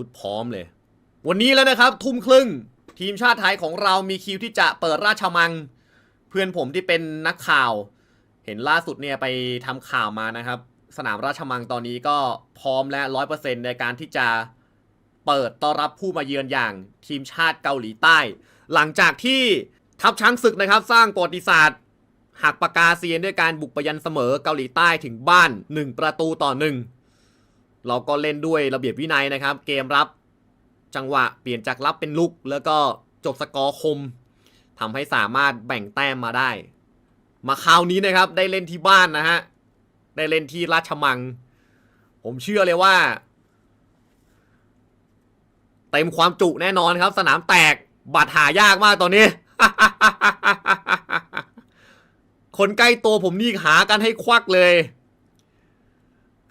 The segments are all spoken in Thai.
ชุดพร้อมเลย วันนี้แล้วนะครับ ทุ่มครึ่ง ทีมชาติไทยของเรามีคิวที่จะเปิดราชมัง เพื่อนผมที่เป็นนักข่าว เห็นล่าสุดเนี่ยไปทำข่าวมานะครับ สนามราชมังตอนนี้ก็พร้อมและร้อยเปอร์เซ็นต์ในการที่จะเปิดต้อนรับผู้มาเยือนอย่างทีมชาติเกาหลีใต้ หลังจากที่ทัพช้างศึกนะครับ สร้างประวัติศาสตร์หักปากกาเซียนด้วยการบุกไปยันเสมอเกาหลีใต้ถึงบ้าน 1 ประตูต่อหนึ่ง เราก็เล่นด้วยระเบียบวินัยนะครับ เกมรับจังหวะเปลี่ยนจากรับเป็นลุก แล้วก็จบสกอร์คมทำให้สามารถแบ่งแต้มมาได้ มาคราวนี้นะครับได้เล่นที่บ้านนะฮะได้เล่นที่ราชมัง ผมเชื่อเลยว่าเต็มความจุแน่นอนครับ สนามแตกบัตรหายากมากตอนนี้ คนใกล้ตัวผมนี่หากันให้ควักเลย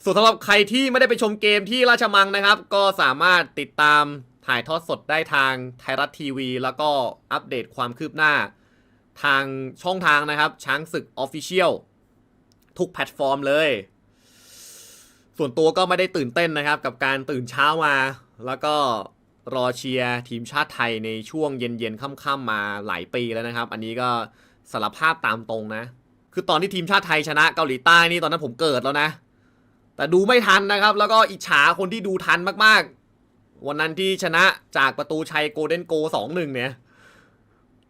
ส่วนสำหรับใครที่ไม่ได้ไปชมเกมที่ราชมังนะครับ ก็สามารถติดตามถ่ายทอดสดได้ทางไทยรัฐทีวี แล้วก็อัปเดตความคืบหน้า ทางช่องทางนะครับ ช้างศึก Official ทุกแพลตฟอร์มเลย ส่วนตัวก็ไม่ได้ตื่นเต้นนะครับ กับการตื่นเช้ามา แล้วก็รอเชียร์ทีมชาติไทยในช่วงเย็นๆค่ำๆมาหลายปีแล้วนะครับ อันนี้ก็สารภาพตามตรงนะ คือตอนที่ทีมชาติไทยชนะเกาหลีใต้นี่ตอนนั้นผมเกิดแล้วนะ แต่ดูไม่ทันนะครับ แล้วก็อิจฉาคนที่ดูทันมากๆ วันนั้นที่ชนะจากประตูชัยโกลเด้นโกสองหนึ่งเนี่ย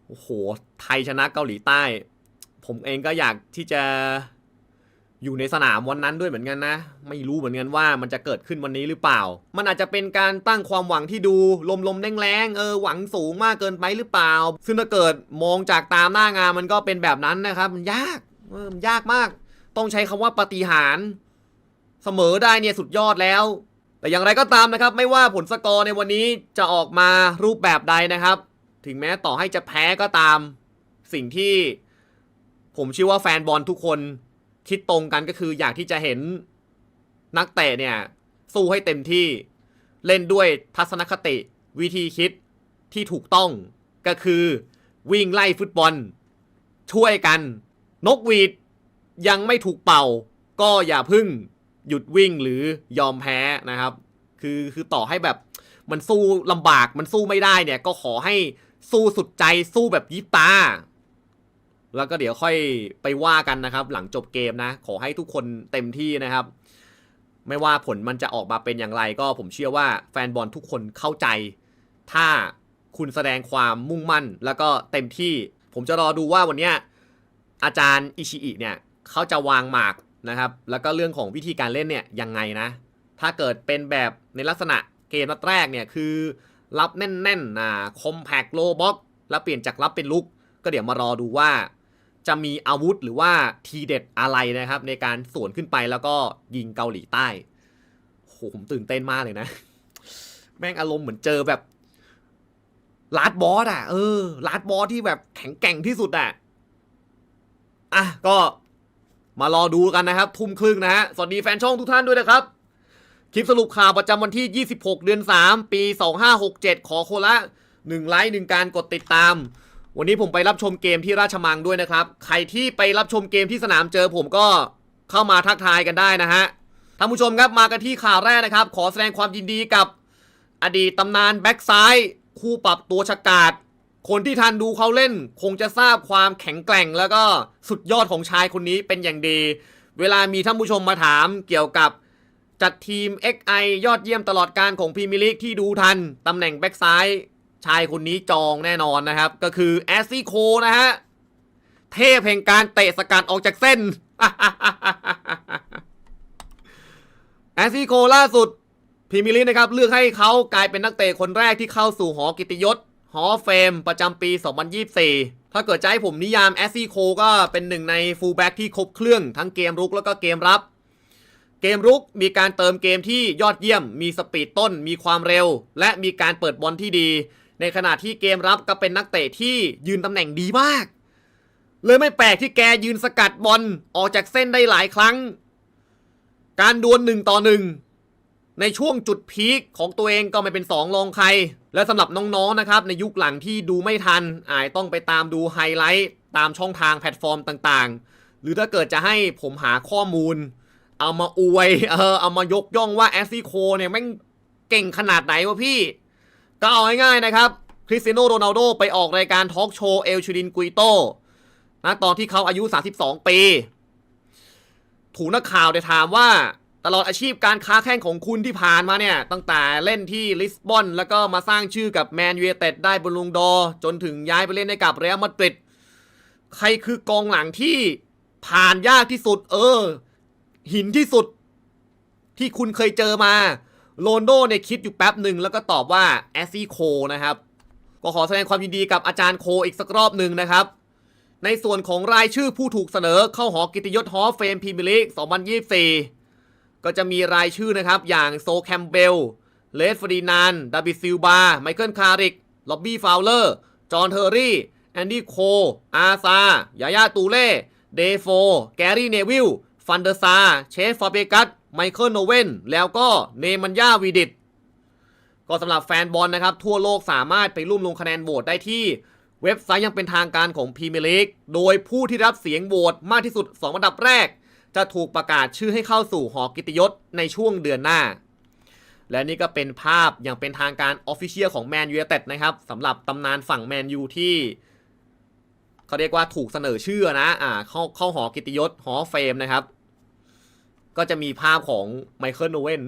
โอ้โห ไทยชนะเกาหลีใต้ ผมเองก็อยากที่จะอยู่ในสนามวันนั้นด้วยเหมือนกันนะ ไม่รู้เหมือนกันว่ามันจะเกิดขึ้นวันนี้หรือเปล่า มันอาจจะเป็นการตั้งความหวังที่ดูลมๆแรงๆเออหวังสูงมากเกินไปหรือเปล่า ซึ่งถ้าเกิดมองจากตามหน้างานมันก็เป็นแบบนั้นนะครับ มันยากเออมันยากมาก ต้องใช้คำว่าปฏิหาร เสมอได้เนี่ยสุดยอดแล้ว แต่อย่างไรก็ตามนะครับ ไม่ว่าผลสกอร์ในวันนี้จะออกมารูปแบบใดนะครับ ถึงแม้ต่อให้จะแพ้ก็ตาม สิ่งที่ผมเชื่อว่าแฟนบอลทุกคนคิดตรงกันก็คืออยากที่จะเห็นนักเตะเนี่ย สู้ให้เต็มที่เล่นด้วยทัศนคติวิธีคิดที่ถูกต้องก็คือวิ่งไล่ฟุตบอล ช่วยกัน นกหวีดยังไม่ถูกเป่า ก็อย่าพึ่ง หยุดวิ่งหรือยอมแพ้นะครับ คือคือต่อให้แบบมันสู้ลำบากมันสู้ไม่ได้เนี่ย ก็ขอให้สู้สุดใจสู้แบบยิบตา แล้วก็เดี๋ยวค่อยไปว่ากันนะครับ หลังจบเกมนะ ขอให้ทุกคนเต็มที่นะครับ ไม่ว่าผลมันจะออกมาเป็นอย่างไร ก็ผมเชื่อว่าแฟนบอลทุกคนเข้าใจ ถ้าคุณแสดงความมุ่งมั่น แล้วก็เต็มที่ ผมจะรอดูว่าวันนี้อาจารย์อิชิอิเนี่ยเขาจะวางหมาก นะครับ แล้วก็เรื่องของวิธีการเล่นเนี่ยยังไงนะ ถ้าเกิดเป็นแบบในลักษณะเกมนัดแรกเนี่ยคือ รับแน่นๆนะคอมแพกโลบ็อกแล้วเปลี่ยนจากรับเป็นลุก ก็เดี๋ยวมารอดูว่าจะมีอาวุธหรือว่าทีเด็ดอะไรนะครับ ในการสวนขึ้นไปแล้วก็ยิงเกาหลีใต้โหผมตื่นเต้นมากเลยนะ แม่งอารมณ์เหมือนเจอแบบลาดบอสอะเออลาดบอสที่แบบแข็งแกร่งที่สุดอะอะก็ มารอดูกันนะครับ ทุ่มครึ่งนะฮะ สวัสดีแฟนช่องทุกท่านด้วยนะครับ คลิปสรุปข่าวประจำวันที่ 26 เดือน 3 ปี 2567 ขอโคนละ1ไลค์1การกดติดตาม วันนี้ผมไปรับชมเกมที่ราชมังด้วยนะครับ ใครที่ไปรับชมเกมที่สนามเจอผมก็เข้ามาทักทายกันได้นะฮะท่านผู้ชมครับมากันที่ข่าวแรกนะครับ ขอแสดงความยินดีกับ อดีตตำนานแบ็กซ้าย คู่ปรับตัวฉกาด คนที่ทันดูเขาเล่นคงจะทราบความแข็งแกร่งแล้วก็สุดยอดของชายคนนี้เป็นอย่างดี เวลามีท่านผู้ชมมาถามเกี่ยวกับจัดทีม XI ยอดเยี่ยมตลอดการของพรีเมียร์ลีกที่ดูทัน ตำแหน่งแบ็กซ้ายชายคนนี้จองแน่นอนนะครับ ก็คือแอสซี่โคนะฮะ เทพแห่งการเตะสกัดออกจากเส้นแอสซี่โคล่าสุดพรีเมียร์ลีกนะครับ เลือกให้เขากลายเป็นนักเตะคนแรกที่เข้าสู่หอกิติยศ หอเฟมประจำปี 2024 ถ้าเกิดจะให้ผมนิยามแอสซี่โคก็เป็นหนึ่งในฟูลแบ็กที่ครบเครื่องทั้งเกมรุกแล้วก็เกมรับ เกมรุกมีการเติมเกมที่ยอดเยี่ยม มีสปีดต้น มีความเร็ว และมีการเปิดบอลที่ดี ในขณะที่เกมรับก็เป็นนักเตะที่ยืนตำแหน่งดีมาก เลยไม่แปลกที่แกยืนสกัดบอลออกจากเส้นได้หลายครั้ง การดวลหนึ่งต่อหนึ่ง ในช่วงจุดพีคของตัวเองก็ไม่เป็นสองรองใคร และสำหรับน้องๆนะครับ ในยุคหลังที่ดูไม่ทันอาจต้องไปตามดูไฮไลท์ตามช่องทางแพลตฟอร์มต่างๆ หรือถ้าเกิดจะให้ผมหาข้อมูล เอามาอวยเออเอามายกย่องว่าแอสซี่โคเนี่ยแม่งเก่งขนาดไหนวะพี่ ก็เอาง่ายๆนะครับคริสเตียโนโรนัลโดไปออกรายการทอล์กโชว์เอลชูดินกุยโตนะตอนที่เขาอายุ 32 ปี ถูกนักข่าวได้ถามว่า ตลอดอาชีพการค้าแข่งของคุณที่ผ่านมาเนี่ย ตั้งแต่เล่นที่ลิสบอน แล้วก็มาสร้างชื่อกับแมนยูเต็ดได้บอลลุงดอ จนถึงย้ายไปเล่นให้กับเรอัลมาดริดใครคือกองหลังที่ผ่านยากที่สุด เออ หินที่สุด ที่คุณเคยเจอมาโรนโดเนี่ยคิดอยู่แป๊บหนึ่งแล้วก็ตอบว่าแอซี่โคนะครับ ก็ขอแสดงความยินดีกับอาจารย์โคอีกสักรอบหนึ่งนะครับ ในส่วนของรายชื่อผู้ถูกเสนอเข้าหอกิติยศฮอลล์เฟมพรีเมียร์ลีก2024 ก็จะมีรายชื่อนะครับ อย่างโซแคมเบล เลสฟรีนานดาบิซิลบา ไมเคิลคาริก ล็อบบี้ฟาวเลอร์ จอห์นเทอร์รี่ แอนดี้โค อาซา ยายาตูเล่ เดโฟ แกรี่เนวิล ฟันเดอร์ซา เชฟฟาเบกัส ไมเคิลโนเวนแล้วก็เนมันยาวีดิต ก็สำหรับแฟนบอลนะครับ ทั่วโลกสามารถไปร่วมลงคะแนนโหวตได้ที่เว็บไซต์ยังเป็นทางการของพรีเมียร์ลีก โดยผู้ที่รับเสียงโหวตมากที่สุด 2 อันดับแรก จะถูกประกาศชื่อให้เข้าสู่หอกิตยศในช่วงเดือนหน้า และนี่ก็เป็นภาพอย่างเป็นทางการออฟฟิเชียลของแมนยูเต็ดนะครับสำหรับตำนานฝั่งแมนยูที่เขาเรียกว่าถูกเสนอชื่อนะอ่าเข้าเข้าหอกิตยศหอเฟรมนะครับ ก็จะมีภาพของไมเคิลโอเว่น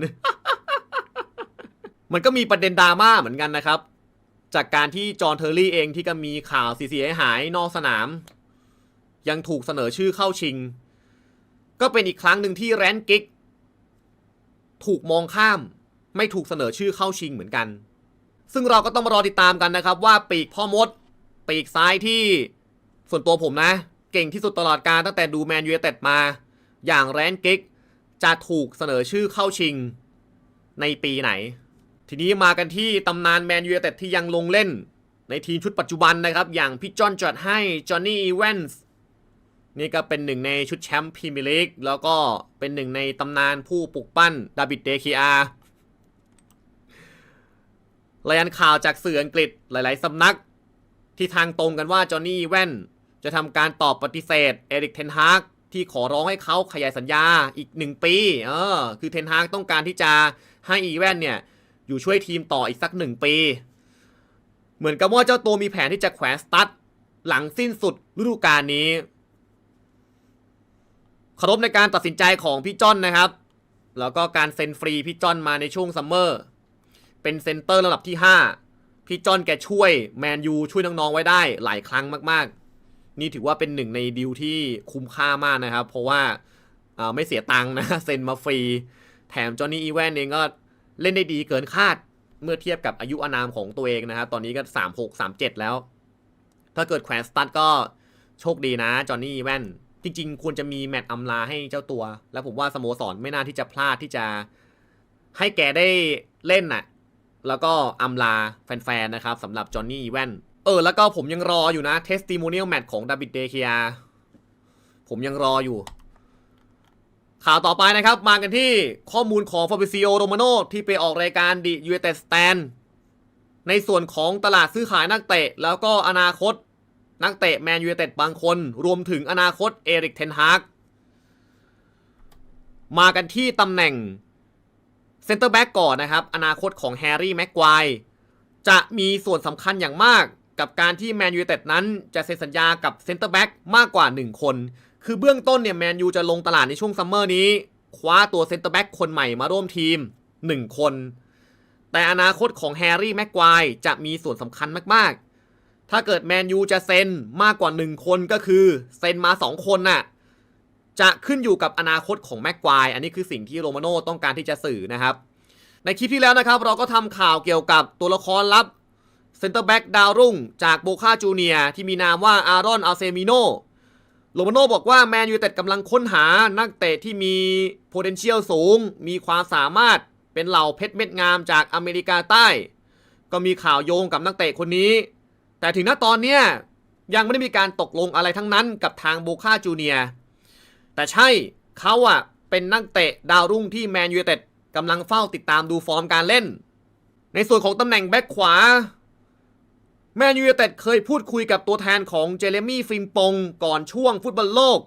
มันก็มีประเด็นดราม่าเหมือนกันนะครับ จากการที่จอห์นเทอร์รี่เองที่ก็มีข่าวเสียหายนอกสนาม ยังถูกเสนอชื่อเข้าชิง ก็เป็นอีกครั้งหนึ่งที่แรนกิกถูกมองข้าม ไม่ถูกเสนอชื่อเข้าชิงเหมือนกัน ซึ่งเราก็ต้องมารอติดตามกันนะครับ ว่าปีกพ่อมด ปีกซ้ายที่ส่วนตัวผมนะ เก่งที่สุดตลอดการตั้งแต่ดูแมนยูเต็ดมา อย่างแรนกิกจะถูกเสนอชื่อเข้าชิงในปีไหน ทีนี้มากันที่ตำนานแมนยูเต็ดที่ยังลงเล่น ในทีมชุดปัจจุบันนะครับ อย่างพี่จอนจอดให้จอห์นนี่อีแวนส์ นี่ก็เป็นหนึ่งในชุดแชมป์พรีเมียร์ลีกแล้วก็เป็นหนึ่งในตำนานผู้ปลุกปั้นดาบิดเดคีอารายงานข่าวจากสื่ออังกฤษหลาย ๆ สำนัก ที่ทางตรงกันว่าจอห์นนี่แวนจะทำการตอบปฏิเสธเอริกเทนฮากที่ขอร้องให้เขาขยายสัญญาอีกหนึ่งปี เออ คือเทนฮากต้องการที่จะให้อีแวนเนี่ย อยู่ช่วยทีมต่ออีกสักหนึ่งปี เหมือนกับว่าเจ้าตัวมีแผนที่จะแขวนสตั๊ดหลังสิ้นสุดฤดูกาลนี้ เคารพในการตัดสินใจของพี่จ้อนนะครับ แล้วก็การเซ็นฟรีพี่จ้อนมาในช่วงซัมเมอร์ เป็นเซ็นเตอร์ระดับที่ 5 พี่จ้อนแกช่วยแมนยูช่วยน้องๆไว้ได้หลายครั้งมากๆ นี่ถือว่าเป็นหนึ่งในดีลที่คุ้มค่ามากนะครับ เพราะว่าาไม่เสียตังค์นะเซ็นมาฟรี แถมจอห์นนี่อีแวนเองก็เล่นได้ดีเกินคาดเมื่อเทียบกับอายุอานามของตัวเองนะครับ ตอนนี้ก็ 3 6 3 7 แล้ว ถ้าเกิดแขวนสตัดก็โชคดีนะจอห์นนี่อีแวน จริง ๆ ควรจะมีแมตช์อำลาให้เจ้าตัว แล้วผมว่าสโมสรไม่น่าที่จะพลาดที่จะให้แกได้เล่นน่ะ แล้วก็อำลาแฟนๆนะครับสำหรับจอห์นนี่อีแวนเออ แล้วก็ผมยังรออยู่นะเทสติโมเนียลแมตช์ของดาบิดเดเคียผมยังรออยู่ ข่าวต่อไปนะครับ มากันที่ข้อมูลของฟาบิซิโอโรมาโนที่ไปออกรายการดิยูเอเตสแตนในส่วนของตลาดซื้อขายนักเตะ แล้วก็อนาคต นักเตะแมนยูเต็ดบางคน รวมถึงอนาคตเอริกเทนฮากมากันที่ตำแหน่งเซนเตอร์แบ็กก่อนนะครับ อนาคตของแฮร์รี่แม็กควายจะมีส่วนสำคัญอย่างมากกับการที่แมนยูเต็ดนั้นจะเซ็นสัญญากับเซนเตอร์แบ็กมากกว่า 1 คน คือเบื้องต้นเนี่ยแมนยูจะลงตลาดในช่วงซัมเมอร์นี้ คว้าตัวเซนเตอร์แบ็กคนใหม่มาร่วมทีม 1 คน แต่อนาคตของแฮร์รี่แม็กควายจะมีส่วนสำคัญมากๆ ถ้าเกิดแมนยูจะเซ็นมากกว่า 1 คนก็คือเซ็นมา 2 คนน่ะจะขึ้นอยู่กับอนาคตของแม็กควายอันนี้คือสิ่งที่โรมาโน่ต้องการที่จะสื่อนะครับ ในคลิปที่แล้วนะครับ เราก็ทำข่าวเกี่ยวกับตัวละครลับเซนเตอร์แบ็กดาวรุ่ง จากโบคาจูเนียที่มีนามว่าอารอนอาเซมิโนโรมาโน่บอกว่าแมนยูเต็ดกำลังค้นหานักเตะที่มี potential สูง มีความสามารถเป็นเหล่าเพชรเม็ดงามจากอเมริกาใต้ ก็มีข่าวโยงกับนักเตะคนนี้ แต่ถึงณตอนเนี้ยยังไม่ได้มีการตกลงอะไรทั้งนั้นกับทางโบคาจูเนียแต่ใช่เขาอะเป็นนักเตะดาวรุ่งที่แมนยูเต็ดกำลังเฝ้าติดตามดูฟอร์มการเล่น ในส่วนของตำแหน่งแบ็คขวาแมนยูเต็ดเคยพูดคุยกับตัวแทนของเจเรมี่ฟิมปงก่อนช่วงฟุตบอลโลก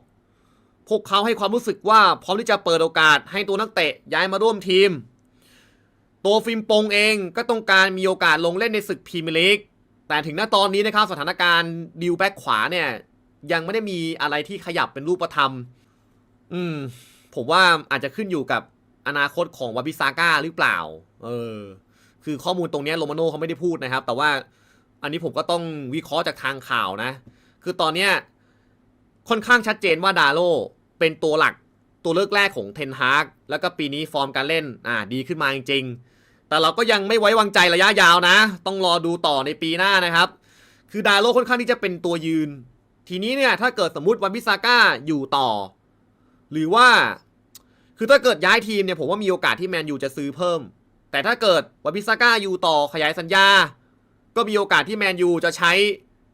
พวกเขาให้ความรู้สึกว่าพร้อมที่จะเปิดโอกาสให้ตัวนักเตะย้ายมาร่วมทีม ตัวฟิมปงเองก็ต้องการมีโอกาสลงเล่นในศึกพรีเมียร์ลีก แต่ถึงณตอนนี้นะครับสถานการณ์ดิวแบ็กขวาเนี่ย ยังไม่ได้มีอะไรที่ขยับเป็นรูปธรรม อืม ผมว่าอาจจะขึ้นอยู่กับอนาคตของวาบิซาก้าหรือเปล่า เออ คือข้อมูลตรงนี้โรมาโน่เขาไม่ได้พูดนะครับ แต่ว่าอันนี้ผมก็ต้องวิเคราะห์จากทางข่าวนะ คือตอนเนี้ยค่อนข้างชัดเจนว่าดาโลเป็นตัวหลักตัวเลือกแรกของเทนฮากแล้วก็ปีนี้ฟอร์มการเล่น อ่า ดีขึ้นมาจริงๆ แต่เราก็ยังไม่ไว้วางใจระยะยาวนะ ต้องรอดูต่อในปีหน้านะครับ คือดาโลค่อนข้างที่จะเป็นตัวยืน ทีนี้เนี่ยถ้าเกิดสมมติวันบิซาก้าอยู่ต่อ หรือว่า คือถ้าเกิดย้ายทีมเนี่ยผมว่ามีโอกาสที่แมนยูจะซื้อเพิ่ม แต่ถ้าเกิดวันบิซาก้าอยู่ต่อขยายสัญญา ก็มีโอกาสที่แมนยูจะใช้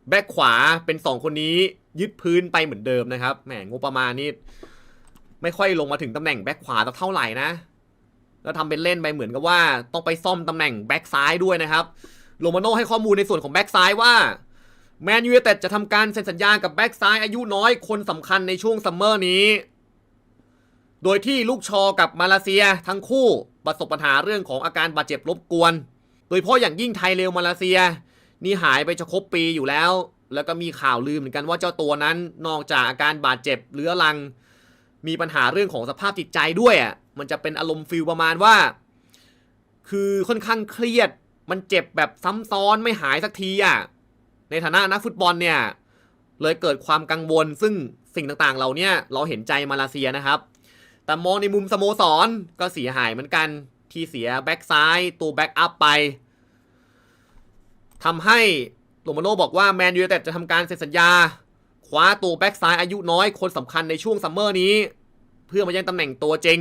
แบ็คขวาเป็น 2 คนนี้ยึดพื้นไปเหมือนเดิมนะครับแหมงบประมาณนี้ไม่ค่อยลงมาถึงตำแหน่งแบ็คขวาสักเท่าไหร่นะ แล้วทำเป็นเล่นไปเหมือนกับว่าต้องไปซ่อมตำแหน่งแบ็คซ้ายด้วยนะครับ โรมาโน่ให้ข้อมูลในส่วนของแบ็คซ้ายว่าแมนยูเต็ดจะทำการเซ็นสัญญากับแบ็คซ้ายอายุน้อยคนสำคัญในช่วงซัมเมอร์นี้ โดยที่ลูกชอกับมาเลเซียทั้งคู่ประสบปัญหาเรื่องของอาการบาดเจ็บรบกวน โดยเฉพาะอย่างยิ่งไทยเร็วมาเลเซีย นี่หายไปจะครบปีอยู่แล้ว แล้วก็มีข่าวลือเหมือนกันว่าเจ้าตัวนั้นนอกจากอาการบาดเจ็บเรื้อรัง มีปัญหาเรื่องของสภาพจิตใจด้วยอะมันจะเป็นอารมณ์ฟิลประมาณว่า คือค่อนข้างเครียด มันเจ็บแบบซ้ำซ้อนไม่หายสักทีอะ ในฐานะนักฟุตบอลเนี่ย เลยเกิดความกังวล ซึ่งสิ่งต่างๆ เราเนี่ยเราเห็นใจมาเลเซียนะครับ แต่มองในมุมสโมสรก็เสียหายเหมือนกัน ที่เสียแบ็กซ้ายตัวแบ็กอัพไปทำให้โรมาโน่บอกว่าแมนยูเต็ดจะทำการเซ็นสัญญา คว้าตัวแบ็กซ้ายอายุน้อยคนสำคัญในช่วงซัมเมอร์นี้ เพื่อมาแย่งตำแหน่งตัวจริง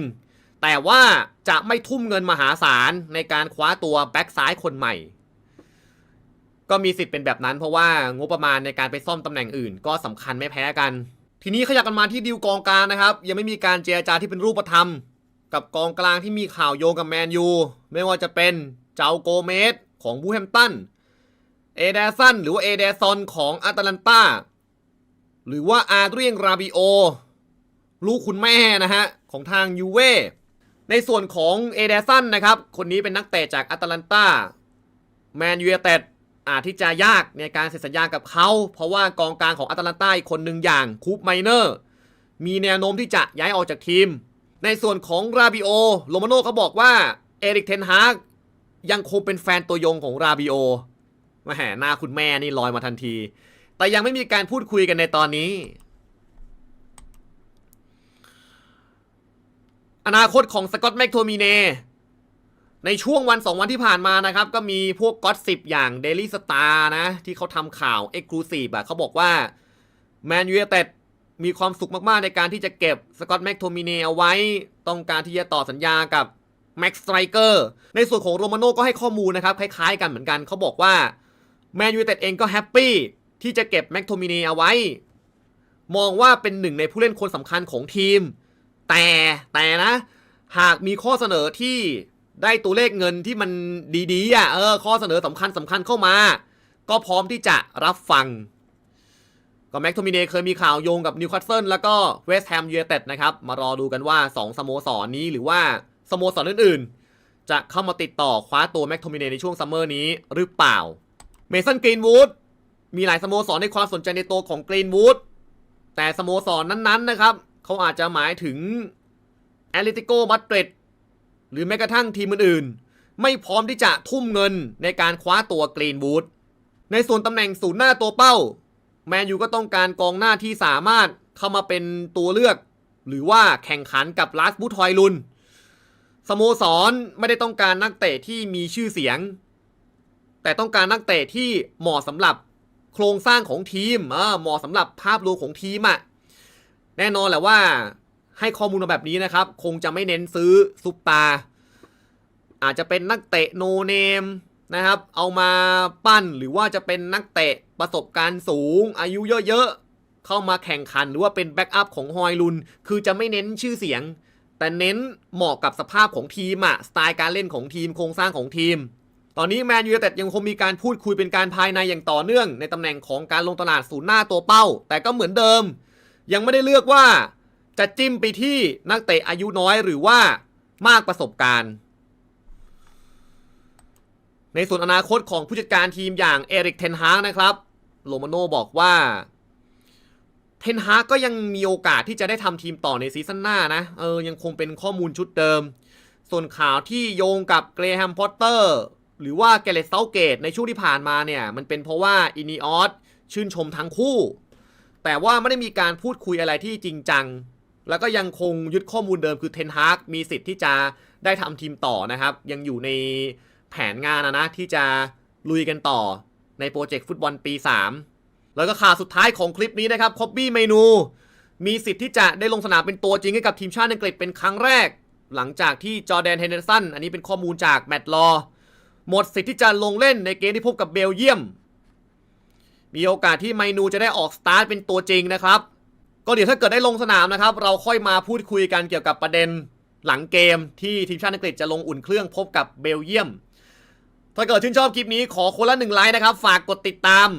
แต่ว่าจะไม่ทุ่มเงินมหาศาลในการคว้าตัวแบ็กซ้ายคนใหม่ ก็มีสิทธิ์เป็นแบบนั้น เพราะว่างบประมาณในการไปซ่อมตำแหน่งอื่น ก็สำคัญไม่แพ้กัน ทีนี้ขยับกันมาที่ดิวกองกลางนะครับ ยังไม่มีการเจรจาที่เป็นรูปธรรม กับกองกลางที่มีข่าวโยงกับแมนยูไม่ว่าจะเป็นเจ้าโกเมสของบูแฮมตันเอเดสันหรือว่าเอเดซอนของอาตาลันตาหรือว่าอาเดรียงราบิโอลูกคุณแม่นะฮะ ของทางยูเว่ ในส่วนของเอเดสันนะครับ คนนี้เป็นนักเตะจากอตาลันตาแมนยูไนเต็ดอาจที่จะยากในการเซ็นสัญญากับเขา เพราะว่ากองกลางของอตาลันตาอีกคนหนึ่งอย่างคูปไมเนอร์มีแนวโน้มที่จะย้ายออกจากทีม ในส่วนของราบิโอโรมาโน่เขาบอกว่าเอริกเทนฮากยังคงเป็นแฟนตัวยงของราบิโอมาแห่หน้าคุณแม่นี่ลอยมาทันที แต่ยังไม่มีการพูดคุยกันในตอนนี้ อนาคตของสกอตแมคโทมิเนในช่วงวันสองวันที่ผ่านมานะครับ ก็มีพวกก็อตสิบอย่าง Daily Star นะ ที่เขาทำข่าว e x c l u s i v e อะเขาบอกว่าแมนยู i นเต็ดมีความสุขมากๆในการที่จะเก็บสกอตแมคโทมิเนเอาไว้ ต้องการที่จะต่อสัญญากับแม็กสไตรเกอร์ในส่วนของโรมาโน่ก็ให้ข้อมูลนะครับ คล้ายๆกันเหมือนกันเขาบอกว่าแมนยูเต็ดเองก็แฮปปี้ที่จะเก็บแม็กโทมิเนเอาไว้ มองว่าเป็นหนึ่งในผู้เล่นคนสำคัญของทีม แต่แต่นะ หากมีข้อเสนอที่ได้ตัวเลขเงินที่มันดีๆอะเออข้อเสนอสำคัญสำคัญเข้ามา ก็พร้อมที่จะรับฟัง ก็แม็กโทมิเนเคยมีข่าวโยงกับนิวคาสเซิลแล้วก็เวสต์แฮมยูไนเต็ดนะครับ มารอดูกันว่า 2 สโมสรนนี้หรือว่าสโมสรอื่นๆ จะเข้ามาติดต่อคว้าตัวแม็กโทมิเนในช่วงซัมเมอร์นี้หรือเปล่าเมสันกรีนวูดมีหลายสโมสรในความสนใจในตัวของกรีนวูดแต่สโมสรนนั้นๆนะครับ เขาอาจจะหมายถึงแอตเลติโกมาดริดหรือแม้กระทั่งทีมอื่นๆ ไม่พร้อมที่จะทุ่มเงินในการคว้าตัวกรีนวูดในส่วนตำแหน่งศูนย์หน้าตัวเป้า แมนยูก็ต้องการกองหน้าที่สามารถเข้ามาเป็นตัวเลือก หรือว่าแข่งขันกับลาสบูทอยลุนสโมสรไม่ได้ต้องการนักเตะที่มีชื่อเสียง แต่ต้องการนักเตะที่เหมาะสำหรับโครงสร้างของทีมเออเหมาะสำหรับภาพรวมของทีมอะ แน่นอนแหละว่าให้ข้อมูลมาแบบนี้นะครับ คงจะไม่เน้นซื้อซุปตา อาจจะเป็นนักเตะโนเนมนะครับ เอามาปั้นหรือว่าจะเป็นนักเตะประสบการณ์สูง อายุเยอะๆ เข้ามาแข่งขันหรือว่าเป็นแบ็กอัพของฮอยลุน คือจะไม่เน้นชื่อเสียง แต่เน้นเหมาะกับสภาพของทีมอะสไตล์การเล่นของทีมโครงสร้างของทีม ตอนนี้แมนยูเต็ดยังคงมีการพูดคุยเป็นการภายในอย่างต่อเนื่อง ในตำแหน่งของการลงตลาดศูนย์หน้าตัวเป้า แต่ก็เหมือนเดิม ยังไม่ได้เลือกว่าจะจิ้มไปที่นักเตะอายุน้อยหรือว่ามากประสบการณ์ ในส่วนอนาคตของผู้จัดการทีมอย่างเอริกเทนฮากนะครับโรมาโนบอกว่า เทนฮากก็ยังมีโอกาสที่จะได้ทำทีมต่อในซีซั่นหน้านะ เออ ยังคงเป็นข้อมูลชุดเดิม ส่วนข่าวที่โยงกับเกรแฮมพอตเตอร์หรือว่าเกเรตเซาเกตในช่วงที่ผ่านมาเนี่ย มันเป็นเพราะว่าอินีออสชื่นชมทั้งคู่ แต่ว่าไม่ได้มีการพูดคุยอะไรที่จริงจัง แล้วก็ยังคงยึดข้อมูลเดิมคือเทนฮากมีสิทธิ์ที่จะได้ทำทีมต่อนะครับ ยังอยู่ในแผนงานนะนะที่จะลุยกันต่อในโปรเจกต์ฟุตบอลปี 3 แล้วก็ข่าวสุดท้ายของคลิปนี้นะครับคอบบี้เมนู มีสิทธิ์ที่จะได้ลงสนามเป็นตัวจริงให้กับทีมชาติอังกฤษเป็นครั้งแรก หลังจากที่จอแดนเฮนเดอร์สันอันนี้เป็นข้อมูลจากแมตต์ลอหมดสิทธิ์ที่จะลงเล่นในเกมที่พบกับเบลเยียม มีโอกาสที่ไมนูจะได้ออกสตาร์ทเป็นตัวจริงนะครับ ก็เดี๋ยวถ้าเกิดได้ลงสนามนะครับ เราค่อยมาพูดคุยกันเกี่ยวกับประเด็นหลังเกมที่ทีมชาติอังกฤษจะลงอุ่นเครื่องพบกับเบลเยียม ถ้าเกิดชื่นชอบคลิปนี้ขอคนละหนึ่งไลค์นะครับ ฝากกดติดตาม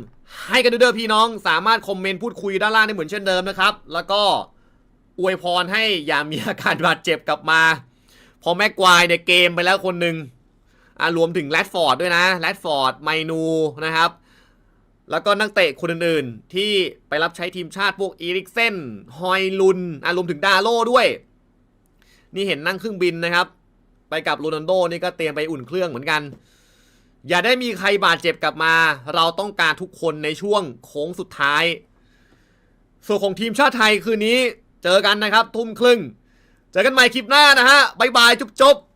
ให้กันด้วยเด้อพี่น้อง สามารถคอมเมนต์พูดคุยด้านล่างได้เหมือนเช่นเดิมนะครับ แล้วก็อวยพรให้อย่ามีอาการบาดเจ็บกลับมา พอแม็กควายในยเกมไปแล้วคนหนึ่งรวมถึงแรดฟอร์ดด้วยนะแรดฟอร์ดไมนูนะครับ แล้วก็นักเตะคนอื่นๆ ที่ไปรับใช้ทีมชาติพวกอีริกเซนฮอยลุนอารวมถึงดาโลด้วย นี่เห็นนั่งเครื่องบินนะครับ ไปกับโรนัลโดนี่ก็เตรียมไปอุ่นเครื่องเหมือนกัน อย่าได้มีใครบาดเจ็บกลับมา เราต้องการทุกคนในช่วงโค้งสุดท้าย ส่วนของทีมชาติไทยคืนนี้เจอกันนะครับ ทุ่มครึ่ง เจอกันใหม่คลิปหน้านะฮะบ๊ายบายจุ๊บๆ